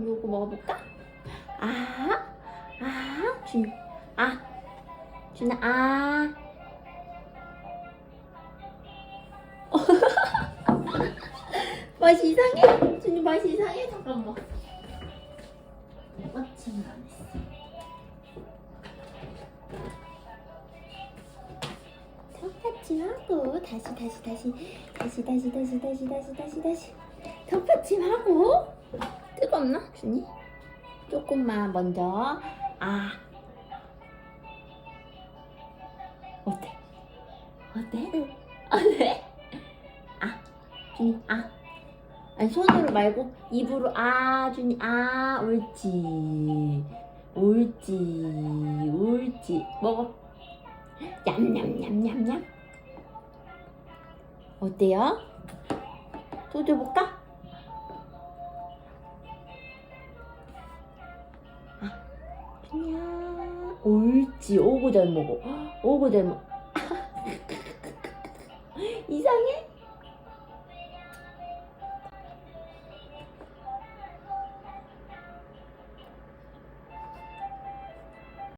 요거 먹어볼까? 아, 아, 준, 아, 준아, 아. 맛이 이상해? 준이 맛이 이상해? 잠깐만. 마침 안 했어. 턱받침하고 다시 다시 다시 다시 다시 다시 다시 다시 다시 턱받침하고 뜨겁나 준이? 조금만 먼저 아 어때? 어때? 어때? 아 준이 아 아니 손으로 말고 입으로 아 준이 아 옳지 옳지 옳지 먹어 냠냠냠냠냠 어때요? 또 줘볼까? 준이야 옳지. 오고 잘 먹어 오고 잘 먹어 이상해?